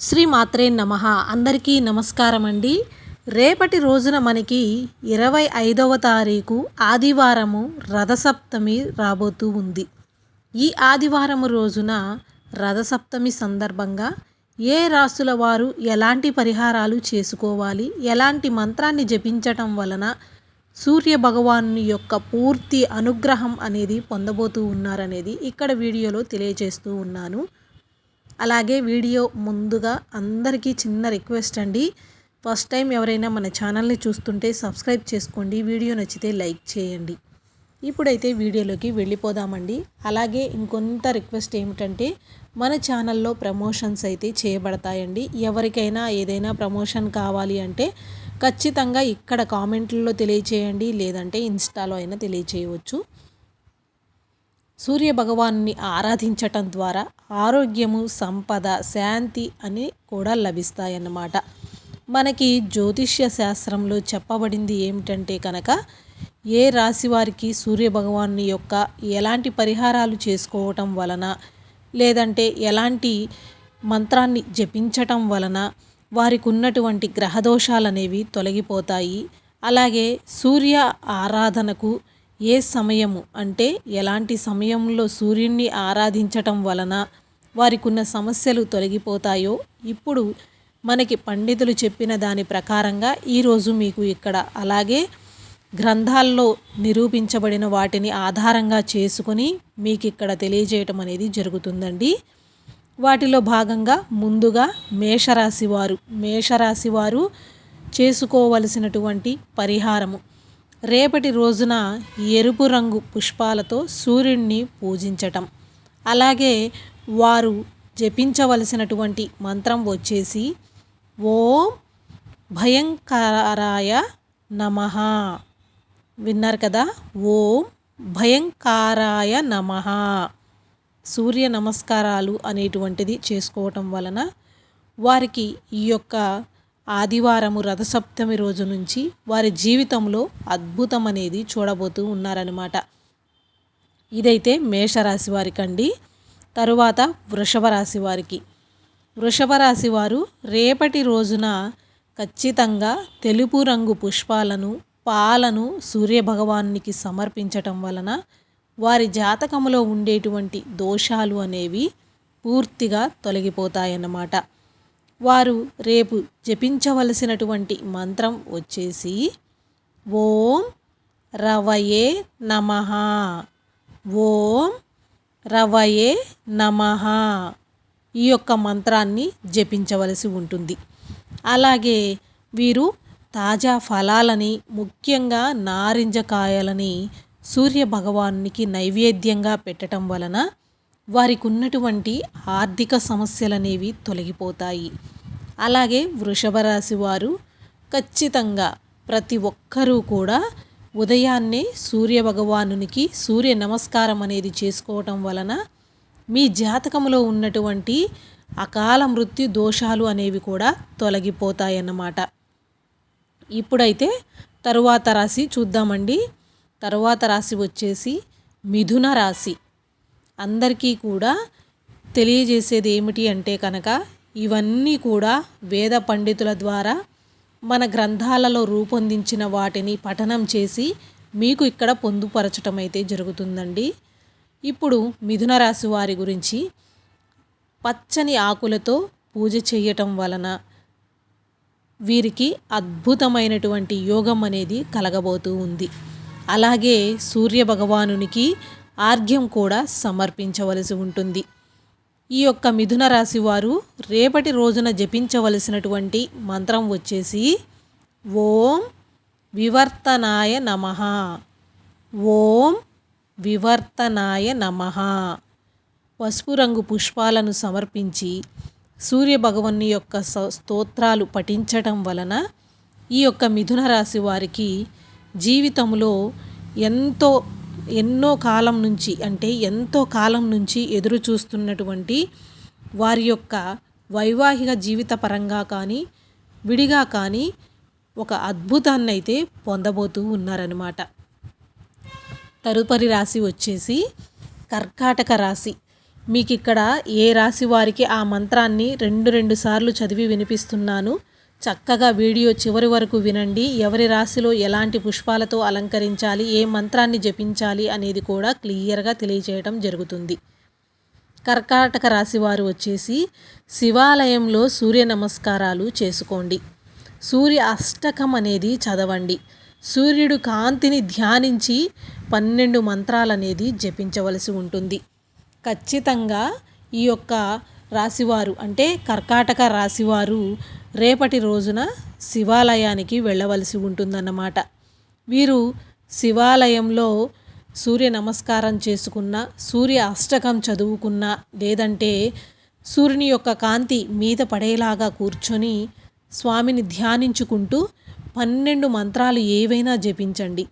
శ్రీ మాత్రే నమ. అందరికీ నమస్కారం అండి రేపటి రోజున మనకి ఇరవై ఐదవ తారీఖు ఆదివారము రథసప్తమి రాబోతూ ఉంది. ఈ ఆదివారము రోజున రథసప్తమి సందర్భంగా ఏ రాసుల వారు ఎలాంటి పరిహారాలు చేసుకోవాలి ఎలాంటి మంత్రాన్ని జపించటం వలన సూర్య భగవాను యొక్క పూర్తి అనుగ్రహం అనేది పొందబోతూ ఉన్నారనేది ఇక్కడ వీడియోలో తెలియజేస్తూ ఉన్నాను. అలాగే వీడియో ముందుగా అందరికీ చిన్న రిక్వెస్ట్ అండి. ఫస్ట్ టైం ఎవరైనా మన ఛానల్ని చూస్తుంటే సబ్స్క్రైబ్ చేసుకోండి. వీడియో నచ్చితే లైక్ చేయండి. ఇప్పుడైతే వీడియోలోకి వెళ్ళిపోదామండి. అలాగే ఇంకొంత రిక్వెస్ట్ ఏమిటంటే మన ఛానల్లో ప్రమోషన్స్ అయితే చేయబడతాయండి. ఎవరికైనా ఏదైనా ప్రమోషన్ కావాలి అంటే ఖచ్చితంగా ఇక్కడ కామెంట్లలో తెలియచేయండి. లేదంటే ఇన్స్టాలో అయినా తెలియచేయవచ్చు. సూర్య భగవాన్ని ఆరాధించటం ద్వారా ఆరోగ్యము సంపద శాంతి అని కూడా లభిస్తాయన్నమాట. మనకి జ్యోతిష్య శాస్త్రంలో చెప్పబడింది ఏమిటంటే కనుక ఏ రాశి వారికి సూర్య భగవాన్ని యొక్క ఎలాంటి పరిహారాలు చేసుకోవటం వలన లేదంటే ఎలాంటి మంత్రాన్ని జపించటం వలన వారికి ఉన్నటువంటి గ్రహదోషాలు అనేవి తొలగిపోతాయి. అలాగే సూర్య ఆరాధనకు ఏ సమయము అంటే ఎలాంటి సమయంలో సూర్యుణ్ణి ఆరాధించటం వలన వారికి ఉన్న సమస్యలు తొలగిపోతాయో ఇప్పుడు మనకి పండితులు చెప్పిన దాని ప్రకారంగా ఈరోజు మీకు ఇక్కడ అలాగే గ్రంథాల్లో నిరూపించబడిన వాటిని ఆధారంగా చేసుకుని మీకు ఇక్కడ తెలియజేయటం అనేది జరుగుతుందండి. వాటిలో భాగంగా ముందుగా మేషరాశి వారు మేషరాశి వారు చేసుకోవలసినటువంటి పరిహారము. రేపటి రోజున ఎరుపు రంగు పుష్పాలతో సూర్యుడిని పూజించటం. అలాగే వారు జపించవలసినటువంటి మంత్రం వచ్చేసి ఓం భయంకరాయ నమ. విన్నారు కదా? ఓం భయంకారాయ నమ. సూర్య నమస్కారాలు అనేటువంటిది చేసుకోవటం వలన వారికి ఈ యొక్క ఆదివారము రథసప్తమి రోజు నుంచి వారి జీవితంలో అద్భుతం అనేది చూడబోతూ ఉన్నారనమాట ఇదైతే మేషరాశి వారికి అండి తరువాత వృషభ రాశి వారికి. వృషభ రాశి వారు రేపటి రోజున ఖచ్చితంగా తెలుపు రంగు పుష్పాలను పాలను సూర్యభగవానికి సమర్పించటం వలన వారి జాతకములో ఉండేటువంటి దోషాలు అనేవి పూర్తిగా తొలగిపోతాయన్నమాట. వారు రేపు జపించవలసినటువంటి మంత్రం వచ్చేసి ఓం రవయే నమ. ఓం రవయే నమ. ఈ యొక్క మంత్రాన్ని జపించవలసి ఉంటుంది. అలాగే వీరు తాజా ఫలాలని ముఖ్యంగా నారింజ కాయలని సూర్య భగవానికి నైవేద్యంగా పెట్టడం వలన వారికి ఉన్నటువంటి ఆర్థిక సమస్యలు అనేవి తొలగిపోతాయి. అలాగే వృషభ రాశి వారు ఖచ్చితంగా ప్రతి ఒక్కరూ కూడా ఉదయాన్నే సూర్య భగవానునికి సూర్య నమస్కారం అనేది చేసుకోవటం వలన మీ జాతకంలో ఉన్నటువంటి అకాల మృత్యు దోషాలు అనేవి కూడా తొలగిపోతాయన్నమాట. ఇప్పుడైతే తరువాత రాశి చూద్దామండి. తరువాత రాశి వచ్చేసి మిథున రాశి. అందరికీ కూడా తెలియజేసేది ఏమిటి అంటే కనుక ఇవన్నీ కూడా వేద పండితుల ద్వారా మన గ్రంథాలలో రూపొందించిన వాటిని పఠనం చేసి మీకు ఇక్కడ పొందుపరచటం అయితే జరుగుతుందండి. ఇప్పుడు మిథున రాశి వారి గురించి పచ్చని ఆకులతో పూజ చేయటం వలన వీరికి అద్భుతమైనటువంటి యోగం అనేది కలగబోతూ ఉంది. అలాగే సూర్య భగవానునికి ఆర్ఘ్యం కూడా సమర్పించవలసి ఉంటుంది. ఈ యొక్క మిథున రాశి వారు రేపటి రోజున జపించవలసినటువంటి మంత్రం వచ్చేసి ఓం వివర్తనాయ నమ. ఓం వివర్తనాయ నమ. పసుపు రంగు పుష్పాలను సమర్పించి సూర్యభగవన్ని యొక్క స్తోత్రాలు పఠించటం వలన ఈ యొక్క మిథున రాశి వారికి జీవితంలో ఎంతో ఎన్నో కాలం నుంచి అంటే ఎంతో కాలం నుంచి ఎదురు చూస్తున్నటువంటి వారి యొక్క వైవాహిక జీవిత పరంగా కానీ విడిగా కానీ ఒక అద్భుతాన్ని అయితే పొందబోతూ ఉన్నారనమాట తదుపరి రాశి వచ్చేసి కర్కాటక రాశి. మీకు ఇక్కడ ఏ రాశి వారికి ఆ మంత్రాన్ని రెండు రెండు సార్లు చదివి వినిపిస్తున్నాను. చక్కగా వీడియో చివరి వరకు వినండి. ఎవరి రాశిలో ఎలాంటి పుష్పాలతో అలంకరించాలి ఏ మంత్రాన్ని జపించాలి అనేది కూడా క్లియర్గా తెలియజేయడం జరుగుతుంది. కర్కాటక రాశివారు వచ్చేసి శివాలయంలో సూర్య నమస్కారాలు చేసుకోండి. సూర్య అష్టకం అనేది చదవండి. సూర్యుడు కాంతిని ధ్యానించి పన్నెండు మంత్రాలు అనేది జపించవలసి ఉంటుంది. ఖచ్చితంగా ఈ యొక్క రాశివారు అంటే కర్కాటక రాశివారు రేపటి రోజున శివాలయానికి వెళ్ళవలసి ఉంటుందన్నమాట. వీరు శివాలయంలో సూర్య నమస్కారం చేసుకున్న సూర్య అష్టకం చదువుకున్న లేదంటే సూర్యుని యొక్క కాంతి మీద పడేలాగా కూర్చొని స్వామిని ధ్యానించుకుంటూ పన్నెండు మంత్రాలు ఏవైనా జపించండి.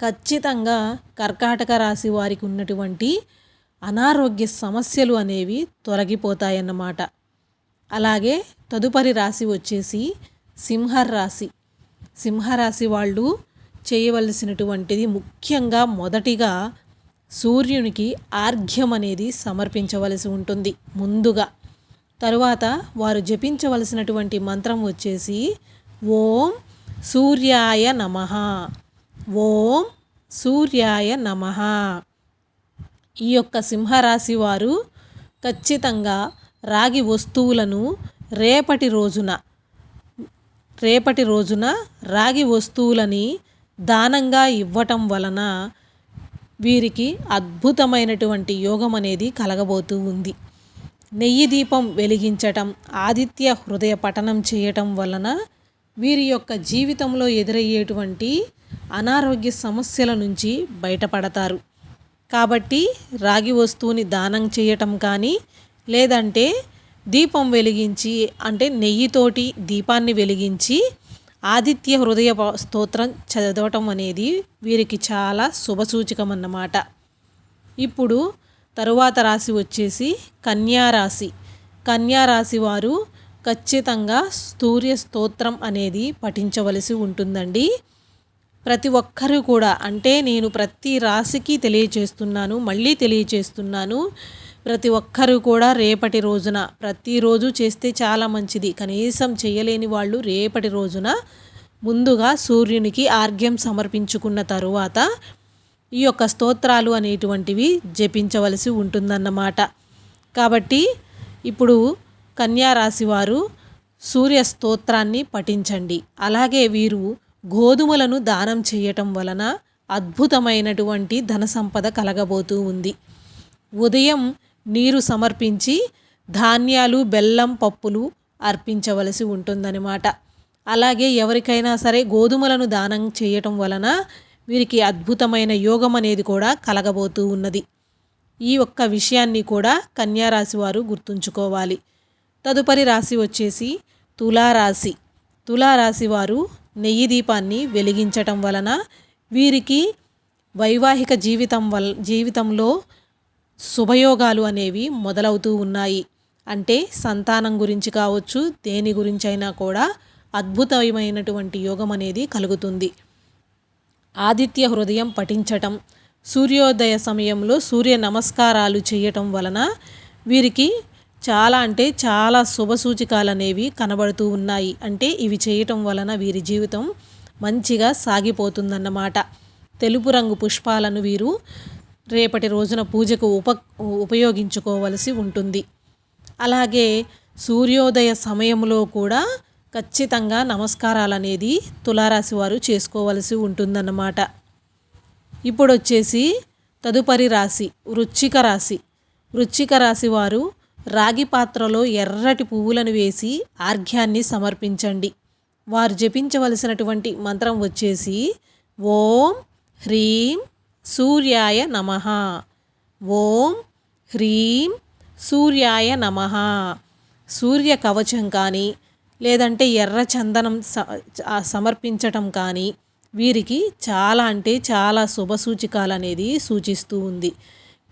ఖచ్చితంగా కర్కాటక రాశి వారికి ఉన్నటువంటి అనారోగ్య సమస్యలు అనేవి తొలగిపోతాయన్నమాట. అలాగే తదుపరి రాశి వచ్చేసి సింహరాశి. సింహరాశి వాళ్ళు చేయవలసినటువంటిది ముఖ్యంగా మొదటిగా సూర్యునికి ఆర్ఘ్యం అనేది సమర్పించవలసి ఉంటుంది ముందుగా. తరువాత వారు జపించవలసినటువంటి మంత్రం వచ్చేసి ఓం సూర్యాయ నమ. ఓం సూర్యాయ నమ. ఈ యొక్క సింహరాశి వారు ఖచ్చితంగా రాగి వస్తువులను రేపటి రోజున రేపటి రోజున రాగి వస్తువులని దానంగా ఇవ్వటం వలన వీరికి అద్భుతమైనటువంటి యోగం అనేది కలగబోతూ ఉంది. నెయ్యి దీపం వెలిగించటం ఆదిత్య హృదయ పఠనం చేయటం వలన వీరి యొక్క జీవితంలో ఎదురయ్యేటువంటి అనారోగ్య సమస్యల నుంచి బయటపడతారు. కాబట్టి రాగి వస్తువుని దానం చేయటం కానీ లేదంటే దీపం వెలిగించి అంటే నెయ్యితోటి దీపాన్ని వెలిగించి ఆదిత్య హృదయ స్తోత్రం చదవటం అనేది వీరికి చాలా శుభసూచకం అన్నమాట ఇప్పుడు తరువాత రాశి వచ్చేసి కన్యారాశి కన్యారాశి వారు ఖచ్చితంగా సూర్య స్తోత్రం అనేది పఠించవలసి ఉంటుందండి. ప్రతి ఒక్కరూ కూడా అంటే నేను ప్రతి రాశికి తెలియచేస్తున్నాను మళ్ళీ తెలియచేస్తున్నాను. ప్రతి ఒక్కరూ కూడా రేపటి రోజున ప్రతిరోజు చేస్తే చాలా మంచిది. కనీసం చేయలేని వాళ్ళు రేపటి రోజున ముందుగా సూర్యునికి ఆర్ఘ్యం సమర్పించుకున్న తరువాత ఈ యొక్క స్తోత్రాలు అనేటువంటివి జపించవలసి ఉంటుందన్నమాట. కాబట్టి ఇప్పుడు కన్యారాశి వారు సూర్య స్తోత్రాన్ని పఠించండి. అలాగే వీరు గోధుమలను దానం చేయటం వలన అద్భుతమైనటువంటి ధన సంపద కలగబోతూ ఉంది. ఉదయం నీరు సమర్పించి ధాన్యాలు బెల్లం పప్పులు అర్పించవలసి ఉంటుందన్నమాట. అలాగే ఎవరికైనా సరే గోధుమలను దానం చేయటం వలన వీరికి అద్భుతమైన యోగం అనేది కూడా కలగబోతూ ఉన్నది. ఈ ఒక్క విషయాన్ని కూడా కన్యారాశి వారు గుర్తుంచుకోవాలి. తదుపరి రాశి వచ్చేసి తులారాశి. తులారాశి వారు నెయ్యి దీపాన్ని వెలిగించటం వలన వీరికి వైవాహిక జీవితం వల్ జీవితంలో శుభయోగాలు అనేవి మొదలవుతూ ఉన్నాయి. అంటే సంతానం గురించి కావచ్చు దేని గురించి అయినా కూడా అద్భుతమైనటువంటి యోగం అనేది కలుగుతుంది. ఆదిత్య హృదయం పఠించటం సూర్యోదయ సమయంలో సూర్య నమస్కారాలు చేయటం వలన వీరికి చాలా అంటే చాలా శుభసూచికాలు అనేవి కనబడుతూ ఉన్నాయి. అంటే ఇవి చేయటం వలన వీరి జీవితం మంచిగా సాగిపోతుందన్నమాట. తెలుపు రంగు పుష్పాలను వీరు రేపటి రోజున పూజకు ఉప ఉపయోగించుకోవలసి ఉంటుంది. అలాగే సూర్యోదయ సమయంలో కూడా ఖచ్చితంగా నమస్కారాలు అనేది తులారాశి వారు చేసుకోవలసి ఉంటుందన్నమాట. ఇప్పుడు వచ్చేసి తదుపరి రాశి వృచ్చిక రాశి. వృచ్చిక రాశి వారు రాగి పాత్రలో ఎర్రటి పువ్వులను వేసి ఆర్ఘ్యాన్ని సమర్పించండి. వారు జపించవలసినటువంటి మంత్రం వచ్చేసి ఓం హ్రీం సూర్యాయ నమ. ఓం హ్రీం సూర్యాయ నమ. సూర్య కవచం కానీ లేదంటే ఎర్ర చందనం సమర్పించటం కానీ వీరికి చాలా అంటే చాలా శుభసూచికాలు అనేది సూచిస్తూ ఉంది.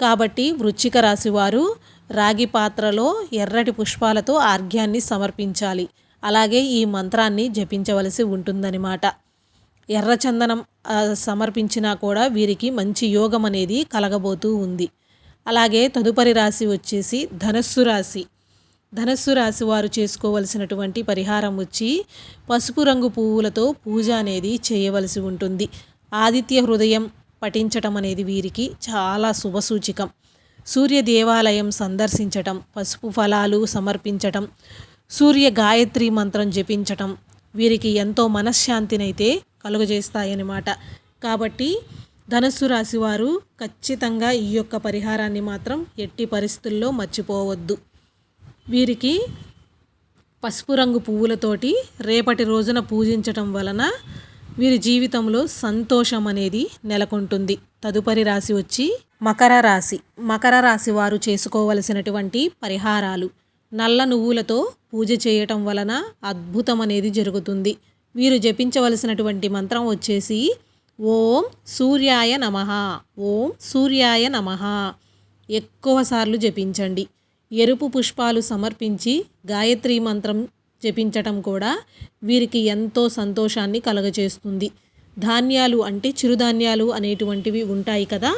కాబట్టి వృచ్చిక రాశి వారు రాగి పాత్రలో ఎర్రటి పుష్పాలతో ఆర్ఘ్యాన్ని సమర్పించాలి. అలాగే ఈ మంత్రాన్ని జపించవలసి ఉంటుందన్నమాట. ఎర్రచందనం సమర్పించినా కూడా వీరికి మంచి యోగం అనేది కలగబోతూ ఉంది. అలాగే తదుపరి రాశి వచ్చేసి ధనస్సు రాశి. ధనస్సు రాశి వారు చేసుకోవలసినటువంటి పరిహారం వచ్చి పసుపు రంగు పువ్వులతో పూజ అనేది చేయవలసి ఉంటుంది. ఆదిత్య హృదయం పఠించటం అనేది వీరికి చాలా శుభసూచికం. సూర్య దేవాలయం సందర్శించటం పసుపు ఫలాలు సమర్పించటం సూర్య గాయత్రి మంత్రం జపించటం వీరికి ఎంతో మనశ్శాంతినైతే కలుగజేస్తాయన్నమాట. కాబట్టి ధనస్సు రాశి వారు ఖచ్చితంగా ఈ యొక్క పరిహారాన్ని మాత్రం ఎట్టి పరిస్థితుల్లో మర్చిపోవద్దు. వీరికి పసుపు రంగు పువ్వులతోటి రేపటి రోజున పూజించటం వలన వీరి జీవితంలో సంతోషం అనేది నెలకొంటుంది. తదుపరి రాశి వచ్చి మకర రాశి. మకర రాశి వారు చేసుకోవలసినటువంటి పరిహారాలు. నల్ల నువ్వులతో పూజ చేయటం వలన అద్భుతం అనేది జరుగుతుంది. వీరు జపించవలసినటువంటి మంత్రం వచ్చేసి ఓం సూర్యాయ నమ. ఓం సూర్యాయ నమ. ఎక్కువసార్లు జపించండి. ఎరుపు పుష్పాలు సమర్పించి గాయత్రి మంత్రం జపించటం కూడా వీరికి ఎంతో సంతోషాన్ని కలగజేస్తుంది. ధాన్యాలు అంటే చిరుధాన్యాలు అనేటువంటివి ఉంటాయి కదా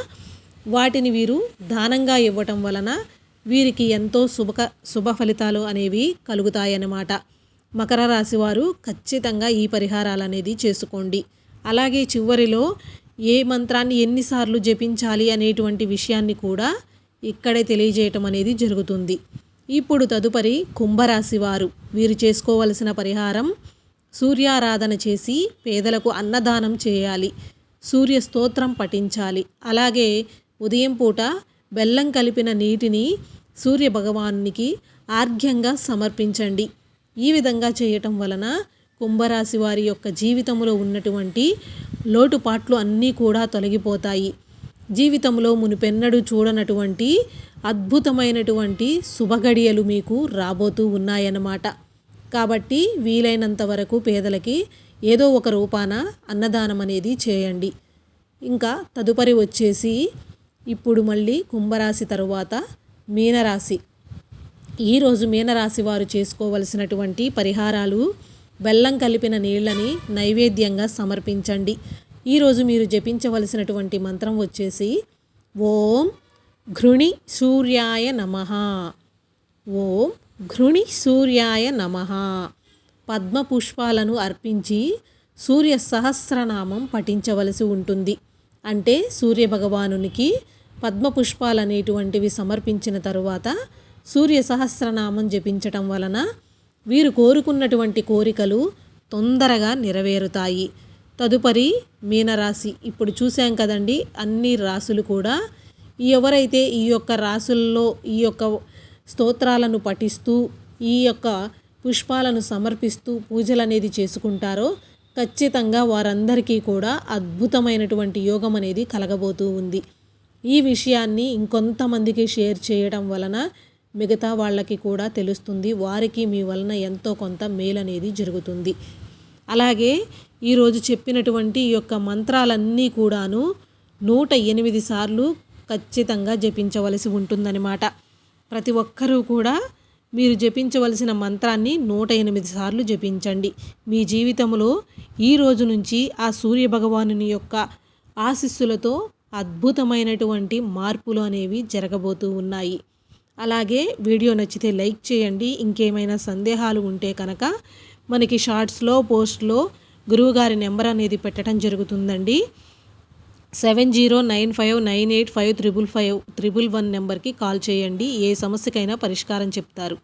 వాటిని వీరు దానంగా ఇవ్వటం వలన వీరికి ఎంతో శుభక శుభ ఫలితాలు అనేవి కలుగుతాయన్నమాట. మకర రాశి వారు ఖచ్చితంగా ఈ పరిహారాలు అనేది చేసుకోండి. అలాగే చివరిలో ఏ మంత్రాన్ని ఎన్నిసార్లు జపించాలి అనేటువంటి విషయాన్ని కూడా ఇక్కడే తెలియజేయటం అనేది జరుగుతుంది. ఇప్పుడు తదుపరి కుంభరాశి వారు వీరు చేసుకోవలసిన పరిహారం సూర్యారాధన చేసి పేదలకు అన్నదానం చేయాలి. సూర్య స్తోత్రం పఠించాలి. అలాగే ఉదయం పూట బెల్లం కలిపిన నీటిని సూర్య భగవానికి ఆర్ఘ్యంగా సమర్పించండి. ఈ విధంగా చేయటం వలన కుంభరాశి వారి యొక్క జీవితంలో ఉన్నటువంటి లోటుపాట్లు అన్నీ కూడా తొలగిపోతాయి. జీవితంలో మునుపెన్నడు చూడనటువంటి అద్భుతమైనటువంటి శుభగడియలు మీకు రాబోతూ ఉన్నాయన్నమాట. కాబట్టి వీలైనంత వరకు పేదలకి ఏదో ఒక రూపాన అన్నదానం అనేది చేయండి. ఇంకా తదుపరి వచ్చేసి ఇప్పుడు మళ్ళీ కుంభరాశి తరువాత మీనరాశి. ఈరోజు మీనరాశి వారు చేసుకోవలసినటువంటి పరిహారాలు బెల్లం కలిపిన నీళ్ళని నైవేద్యంగా సమర్పించండి. ఈరోజు మీరు జపించవలసినటువంటి మంత్రం వచ్చేసి ఓం ఘృణి సూర్యాయ నమ. ఓం ఘృణి సూర్యాయ నమ. పద్మ పుష్పాలను అర్పించి సూర్య సహస్రనామం పఠించవలసి ఉంటుంది. అంటే సూర్య భగవానునికి పద్మ పుష్పాలు అనేటువంటివి సమర్పించిన తరువాత సూర్య సహస్రనామం జపించటం వలన వీరు కోరుకున్నటువంటి కోరికలు తొందరగా నెరవేరుతాయి. తదుపరి మీనరాశి. ఇప్పుడు చూసాం కదండి అన్ని రాసులు కూడా ఎవరైతే ఈ యొక్క రాసుల్లో ఈ యొక్క స్తోత్రాలను పఠిస్తూ ఈ యొక్క పుష్పాలను సమర్పిస్తూ పూజలు అనేది చేసుకుంటారో ఖచ్చితంగా వారందరికీ కూడా అద్భుతమైనటువంటి యోగం అనేది కలగబోతూ ఉంది. ఈ విషయాన్ని ఇంకొంతమందికి షేర్ చేయడం వలన మిగతా వాళ్ళకి కూడా తెలుస్తుంది వారికి మీ వలన ఎంతో కొంత మేలు అనేది జరుగుతుంది. అలాగే ఈరోజు చెప్పినటువంటి ఈ యొక్క మంత్రాలన్నీ కూడాను నూట ఎనిమిది సార్లు ఖచ్చితంగా జపించవలసి ఉంటుందన్నమాట. ప్రతి ఒక్కరూ కూడా మీరు జపించవలసిన మంత్రాన్ని నూట ఎనిమిది సార్లు జపించండి. మీ జీవితంలో ఈ రోజు నుంచి ఆ సూర్య భగవానుని యొక్క ఆశీస్సులతో అద్భుతమైనటువంటి మార్పులు అనేవి జరగబోతూ ఉన్నాయి. అలాగే వీడియో నచ్చితే లైక్ చేయండి. ఇంకేమైనా సందేహాలు ఉంటే కనుక మనకి షార్ట్స్లో పోస్ట్లో గురువుగారి నెంబర్ అనేది పెట్టడం జరుగుతుందండి. Seven zero nine five nine eight five triple five triple one నెంబర్కి కాల్ చేయండి. ఏ సమస్యకైనా పరిష్కారం చెప్తారు.